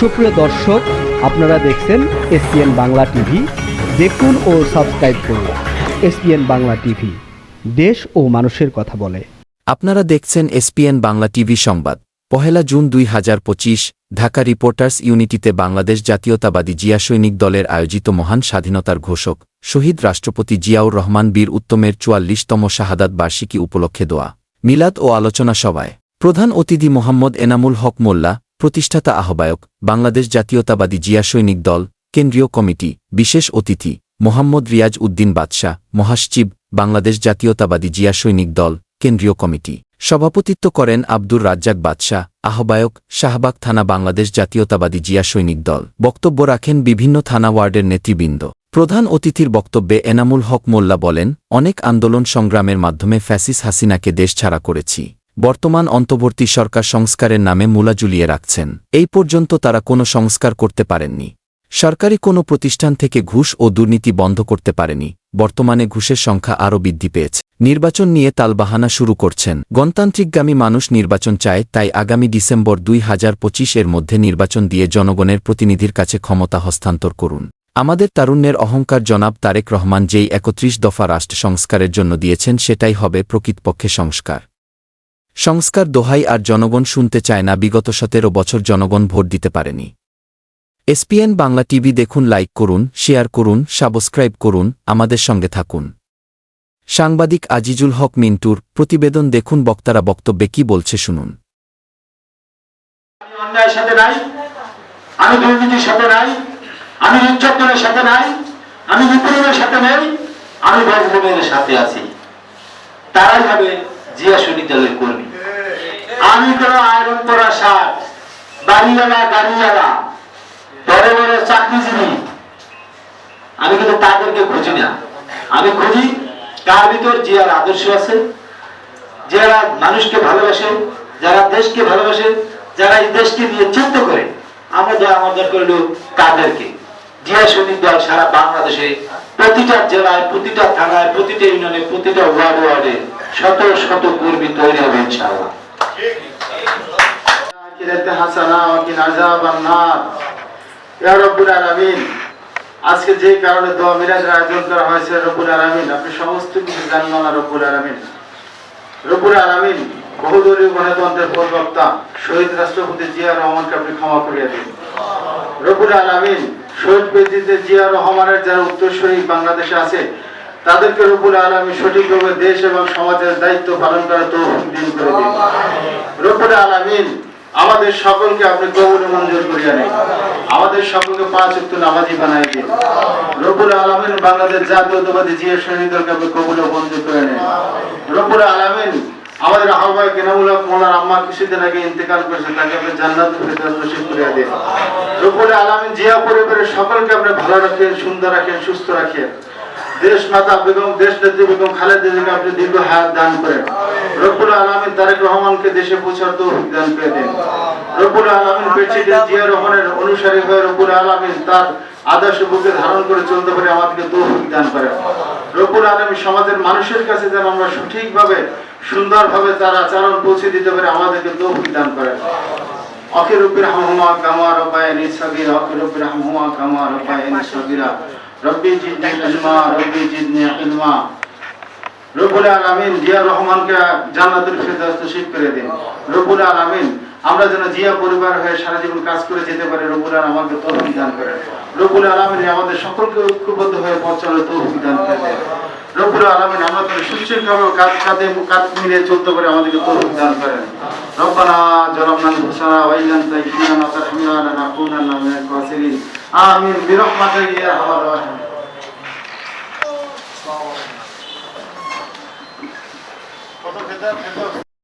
সুপ্রিয় দর্শক, আপনারা দেখছেন এসপিএন বাংলা টিভি। দেখুন ও সাবস্ক্রাইব করুন এসপিএন বাংলা টিভি। দেশ ও মানুষের কথা বলে। আপনারা দেখছেন এসপিএন বাংলা টিভি সংবাদ। পহেলা জুন দুই হাজার পঁচিশ, ঢাকা রিপোর্টার্স ইউনিটিতে বাংলাদেশ জাতীয়তাবাদী জিয়া সৈনিক দলের আয়োজিত মহান স্বাধীনতার ঘোষক, শহীদ রাষ্ট্রপতি জিয়াউর রহমান বীর উত্তমের চুয়াল্লিশতম শাহাদাত বার্ষিকী উপলক্ষে দোয়া, মিলাদ ও আলোচনা সভায়। প্রধান অতিথি মোহাম্মদ এনামুল হক মোল্লা প্রতিষ্ঠাতা আহ্বায়ক, বাংলাদেশ জাতীয়তাবাদী জিয়া সৈনিক দল, কেন্দ্রীয় কমিটি, বিশেষ অতিথি, মোহাম্মদ রিয়াজ উদ্দিন বাদশাহ, মহাসচিব, বাংলাদেশ জাতীয়তাবাদী জিয়া সৈনিক দল, কেন্দ্রীয় কমিটি। সভাপতিত্ব করেন আব্দুর রাজ্জাক বাদশাহ, আহ্বায়ক, শাহবাগ থানা বাংলাদেশ জাতীয়তাবাদী জিয়া সৈনিক দল। বক্তব্য রাখেন বিভিন্ন থানা ওয়ার্ডের নেতৃবৃন্দ। প্রধান অতিথির বক্তব্যে এনামুল হক মোল্লা বলেন, অনেক আন্দোলন সংগ্রামের মাধ্যমে ফ্যাসিস হাসিনাকে দেশ ছাড়া করেছি। বর্তমান অন্তর্বর্তী সরকার সংস্কারের নামে মূলা জুলিয়ে রাখছেন। এই পর্যন্ত তারা কোনো সংস্কার করতে পারেননি। সরকারি কোনো প্রতিষ্ঠান থেকে ঘুষ ও দুর্নীতি বন্ধ করতে পারেনি। বর্তমানে ঘুষের সংখ্যা আরও বৃদ্ধি পেয়েছে। নির্বাচন নিয়ে তালবাহানা শুরু করছেন। গণতান্ত্রিকগামী মানুষ নির্বাচন চায়, তাই আগামী ডিসেম্বর দুই হাজার পঁচিশ এর মধ্যে নির্বাচন দিয়ে জনগণের প্রতিনিধির কাছে ক্ষমতা হস্তান্তর করুন। আমাদের তারুণ্যের অহংকার জনাব তারেক রহমান যেই একত্রিশ দফা রাষ্ট্র সংস্কারের জন্য দিয়েছেন, সেটাই হবে প্রকৃতপক্ষে সংস্কার। সংস্কার দোহাই আর জনগণ শুনতে চায় না, বিগত সতেরো বছর জনগণ ভোট দিতে পারেনি। এসপিএন বাংলা টিভি দেখুন, লাইক করুন, শেয়ার করুন, সাবস্ক্রাইব করুন, আমাদের সঙ্গে থাকুন। সাংবাদিক আজিজুল হক মিন্টুর প্রতিবেদন দেখুন, বক্তারা বক্তব্যে কি বলছে শুনুন। আমি নির্যাতনের সাথে নাই, আমি বিপ্লবের সাথে নেই, আমি সাথে আছি। তারাই হবে জিয়া সৈনিক কর্মী। আমি কোন আয়রন করা সার বাড়িওয়ালা গাড়িওয়ালা বড় বড় চাকরিজীবী। আমি কিন্তু তাদেরকে খুঁজি না। আমি খুঁজি কার ভিতর জিয়ার আদর্শ আছে, যারা মানুষকে ভালোবাসে, যারা দেশকে ভালোবাসে, যারা এই দেশকে নিয়ে চিন্তা করে। আমরা দয়া আমাদের করল তাদেরকে। জিয়া সৈনিক দল সারা বাংলাদেশে প্রতিটা জেলায়, প্রতিটা থানায়, প্রতিটা ইউনিয়নে, প্রতিটা ওয়ার্ডে ওয়ার্ডে শত শত কর্মী তৈরি হবে ইনশাআল্লাহ। আজকে যে কারণে দোয়া মিলাদের আয়োজন করা হয়েছে, রব্বুল আলামিন, আপনি সমস্ত কিছু জানেন না, রব্বুল আলামিন। রব্বুল আলামিন, বহুদলীয় গণতন্ত্রের প্রবক্তা, শহীদ রাষ্ট্রপতি জিয়া রহমানকে আপনি ক্ষমা করিয়া দিন। রব্বুল আলামিন, শহীদ প্রেসিডেন্ট জিয়া রহমানের যারা উত্তরসূরি বাংলাদেশে আছে তাদেরকে রব্বুল আলামিন সঠিকভাবে দেশ এবং সমাজের দায়িত্ব পালন করার তৌফিক দিন করে দিন। রব্বুল আলামিন, আমাদের সকলকে আপনি কবুল মঞ্জুর করিয়া নেন। আমাদের সকলকে পাঁচ উক্ত নামাজি বানাই দিন। রব্বুল আলামিন বাংলাদেশ জাতীয়তাবাদী জিয়া সৈনিকদেরকে আপনি কবুল মঞ্জুর করে নেন। রব্বুল আলামিন, আমাদের আহ্বায়ক এনামুল হক মোল্লার আম্মা কিছুদিন আগে ইন্তেকাল করেছে, তাকে আপনি জান্নাত ফেরদাউস নসিব করিয়া দিন। রব্বুল আলামিন, জিয়া পরিবারের সকলকে আপনি ভালো রাখেন, সুন্দর রাখেন, সুস্থ রাখেন। দেশ মাতা বেগম দেশ নেত্রী বেগম খালেদা জিয়াকে আপনি দীর্ঘ হায়াত দান করেন। রব্বুল আলামিন তারেক রহমানকে দেশে পৌঁছার তৌফিক দান করে দেন। রব্বুল আলামিন প্রেসিডেন্ট জিয়া রহমানের অনুসারী হয়ে রব্বুল আলামিন তার আদর্শ বুকে ধারণ করে চলতে পারে আমাদেরকে তৌফিক দান করেন। রব্বুল আলামিন সমাজের মানুষের কাছে যেন আমরা সঠিকভাবে, সুন্দরভাবে তার আচরণ পৌঁছে দিতে পারে আমাদেরকে তৌফিক দান করেন। অখির রব্বির হামহুমা কামা রব্বায়ানি সাগীরা অখির রব্বির হামহুমা কামা রব্বায়ানি সাগীরা। রব্বি জিদনি ইলমা, রব্বি জিদনি ইলমা। রব্বুল আলামিন জিয়া রহমানকে জান্নাতুল ফেরদাউস নসিব করে দিন। রব্বুল আলামিন, আমরা যেন জিয়া পরিবার হয়ে সারা জীবন কাজ করে যেতে পারি, রব্বুল আলামিন আমাকে তৌফিক দান করেন। রব্বুল আলামিন আমাদের সকলকে ঐক্যবদ্ধ হয়ে পথ তৌফিক দেন। রব্বুল আলমিন আমরা তাহলে সুশৃঙ্খলভাবে কাজ কাঁধে কাঁধ মিলিয়ে চলতে পারে, আমাদেরকে তৌফিক দান করেন। রব্বানা জালামনা আনফুসানা ওয়া ইল্লাম তাগফির লানা তারহামনা লানাকুনান্না মিনাল খাসিরিন। আমিন বিরহমাতিকা ইয়া আরহামার রাহিমিন। কত খেতে